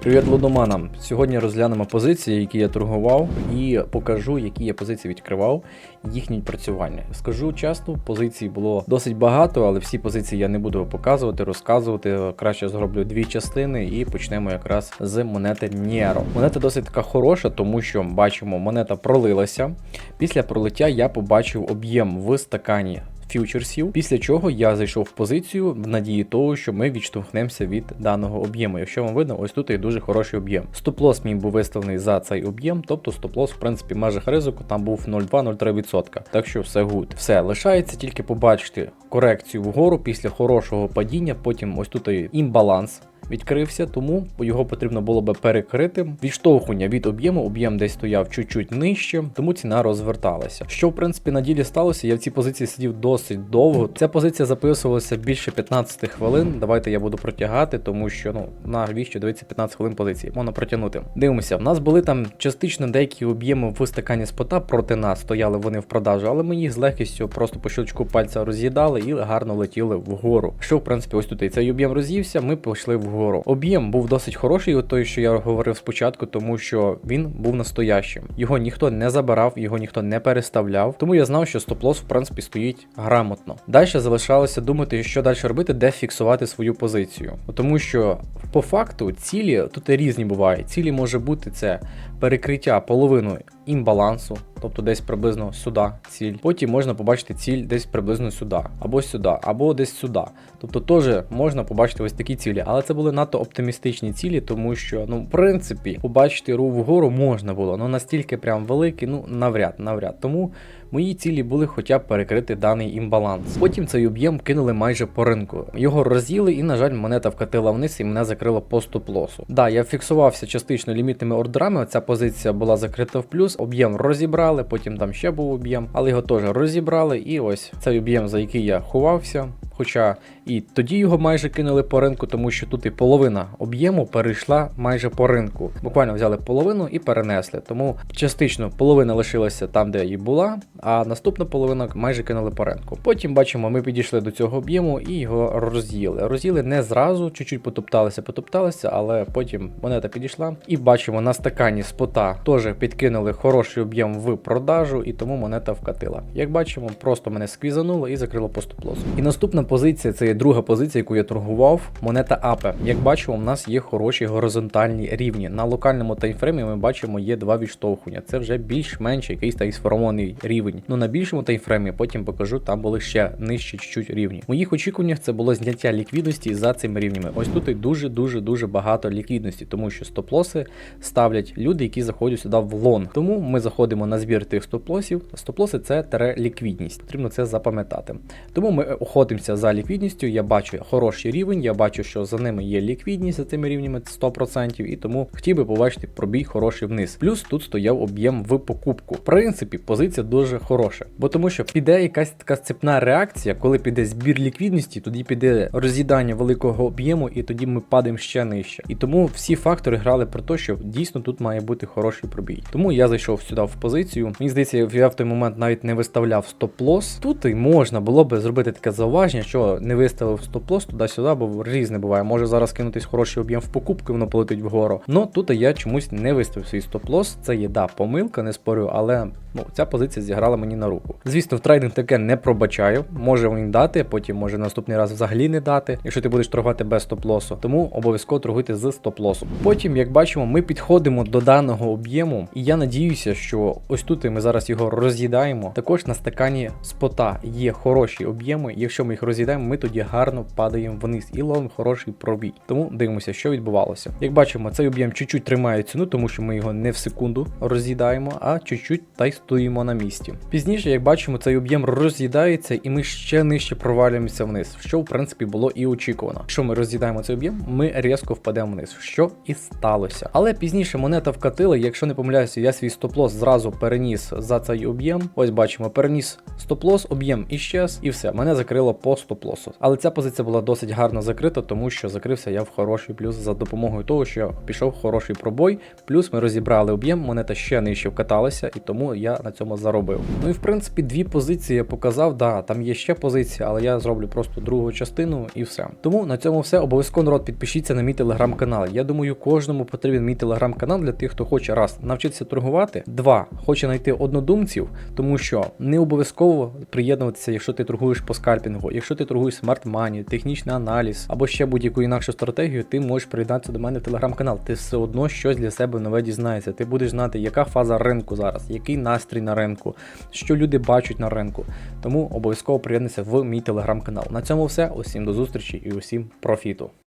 Привіт лудоманам! Сьогодні розглянемо позиції, які я торгував, і покажу, які я позиції відкривав, їхні відпрацювання. Скажу чесно, позицій було досить багато, але всі позиції я не буду показувати, розказувати. Краще зроблю дві частини і почнемо якраз з монети Ніеро. Монета досить така хороша, тому що бачимо, монета пролилася. Після пролиття я побачив об'єм в стакані фьючерсів, після чого я зайшов в позицію в надії того, що ми відштовхнемося від даного об'єму. Якщо вам видно, ось тут є дуже хороший об'єм. Стоп-лос мій був виставлений за цей об'єм, тобто стоп-лос, в принципі, межах ризику там був 0,2-0,3%. Так що все гуд. Все, лишається тільки побачити корекцію вгору після хорошого падіння, потім ось тут є імбаланс відкрився, тому його потрібно було би перекрити. Відштовхування від об'єму, об'єм десь стояв чуть-чуть нижче, тому ціна розверталася. Що в принципі на ділі сталося? Я в цій позиції сидів досить довго. Ця позиція записувалася більше 15 хвилин. Давайте я буду протягати, тому що ну навіщо дивиться 15 хвилин позиції. Можна протягнути. Дивимося, в нас були там частично деякі об'єми в стакані спота проти нас, стояли вони в продажу, але ми їх з легкістю просто по щелчку пальця роз'їдали і гарно летіли вгору. Що в принципі ось тут і цей об'єм роз'ївся, ми пішли вгору. Об'єм був досить хороший, от той, що я говорив спочатку, тому що він був настоящим. Його ніхто не забирав, його ніхто не переставляв. Тому я знав, що стоп-лос в принципі стоїть грамотно. Далі залишалося думати, що далі робити, де фіксувати свою позицію. Тому що по факту цілі тут різні бувають. Цілі може бути це перекриття половиною імбалансу, тобто десь приблизно сюди ціль. Потім можна побачити ціль десь приблизно сюди, або сюди, або десь сюди. Тобто теж можна побачити ось такі цілі, але це були надто оптимістичні цілі, тому що, ну, в принципі, побачити рух вгору можна було, але настільки прям великий, ну навряд, навряд. Тому мої цілі були хоча б перекрити даний імбаланс. Потім цей об'єм кинули майже по ринку. Його роз'їли, і, на жаль, монета вкатила вниз і мене закрило по стоп-лосу. Да, я фіксувався частично лімітними ордерами. Ця позиція була закрита в плюс, об'єм розібрали, потім там ще був об'єм, але його теж розібрали. І ось цей об'єм, за який я ховався. Хоча і тоді його майже кинули по ринку, тому що тут і половина об'єму перейшла майже по ринку. Буквально взяли половину і перенесли. Тому частично половина лишилася там, де і була, а наступна половина майже кинули по ринку. Потім бачимо, ми підійшли до цього об'єму і його роз'їли. Роз'їли не зразу, чуть-чуть потопталися, потопталися, але потім монета підійшла. І бачимо, на стакані спота теж підкинули хороший об'єм в продажу, і тому монета вкатила. Як бачимо, просто мене сквізануло і закрило по стоп-лосу. І наступна позиція це є друга позиція, яку я торгував. Монета АПЕ. Як бачимо, у нас є хороші горизонтальні рівні. На локальному таймфреймі ми бачимо є два відштовхування. Це вже більш-менш якийсь та сформований рівень. Ну на більшому таймфреймі потім покажу, там були ще нижчі чуть-чуть рівні. В моїх очікуваннях це було зняття ліквідності за цими рівнями. Ось тут і дуже дуже дуже багато ліквідності, тому що стоп-лоси ставлять люди, які заходять сюди в лон. Тому ми заходимо на збір тих стоп-лосів. Стоп-лоси це тере ліквідність. Потрібно це запам'ятати. Тому ми охотимося за ліквідністю. Я бачу хороший рівень, я бачу, що за ними є ліквідність за цими рівнями 100%, і тому хотів би побачити пробій хороший вниз. Плюс тут стояв об'єм в покупку. В принципі, позиція дуже хороша, бо тому що піде якась така сцепна реакція, коли піде збір ліквідності, тоді піде роз'їдання великого об'єму, і тоді ми падаємо ще нижче. І тому всі фактори грали про те, що дійсно тут має бути хороший пробій. Тому я зайшов сюди в позицію. Мені здається, я в той момент навіть не виставляв стоп-лос. Тут і можна було би зробити таке зауваження, що не виставив стоп-лос туди-сюди, бо різне буває. Може зараз кинутись хороший об'єм в покупки, воно полетить вгору. Ну тут я чомусь не виставив свій стоп-лос. Це є да, помилка, не спорю, але ну ця позиція зіграла мені на руку. Звісно, в трейдинг таке не пробачаю. Може він дати, потім може наступний раз взагалі не дати, якщо ти будеш торгувати без стоп-лосу. Тому обов'язково торгуйте з стоп-лосом. Потім, як бачимо, ми підходимо до даного об'єму, і я надіюся, що ось тут ми зараз його роз'їдаємо. Також на стакані спота є хороші об'єми. Якщо ми їх роз'їдаємо, ми тоді гарно падаємо вниз і ловимо хороший пробій. Тому дивимося, що відбувалося. Як бачимо, цей об'єм чуть-чуть тримає ціну, тому що ми його не в секунду роз'їдаємо, а чуть-чуть та й стоїмо на місці. Пізніше, як бачимо, цей об'єм роз'їдається, і ми ще нижче провалюємося вниз, що в принципі було і очікувано. Якщо ми роз'їдаємо цей об'єм, ми різко впадемо вниз, що і сталося. Але пізніше монета вкатила, якщо не помиляюся, я свій стоп-лос зразу переніс за цей об'єм. Ось бачимо, переніс стоп-лос, об'єм іщез, і все, мене закрило по стоп-лосу. Але ця позиція була досить гарно закрита, тому що закрився я в хороший плюс за допомогою того, що пішов хороший пробой. Плюс ми розібрали об'єм, монета ще нижче вкаталася, і тому я я на цьому заробив. Ну і в принципі, дві позиції я показав. Да, там є ще позиції, але я зроблю просто другу частину і все. Тому на цьому все. Обов'язково народ підпишіться на мій телеграм-канал. Я думаю, кожному потрібен мій телеграм-канал для тих, хто хоче раз навчитися торгувати, два хоче знайти однодумців, тому що не обов'язково приєднуватися, якщо ти торгуєш по скальпінгу, якщо ти торгуєш смарт-мані, технічний аналіз або ще будь-яку інакшу стратегію, ти можеш приєднатися до мене в телеграм-канал. Ти все одно щось для себе нове дізнаєшся. Ти будеш знати, яка фаза ринку зараз, який настрій на ринку, що люди бачать на ринку. Тому обов'язково приєднуйся в мій телеграм-канал. На цьому все. Усім до зустрічі і усім профіту.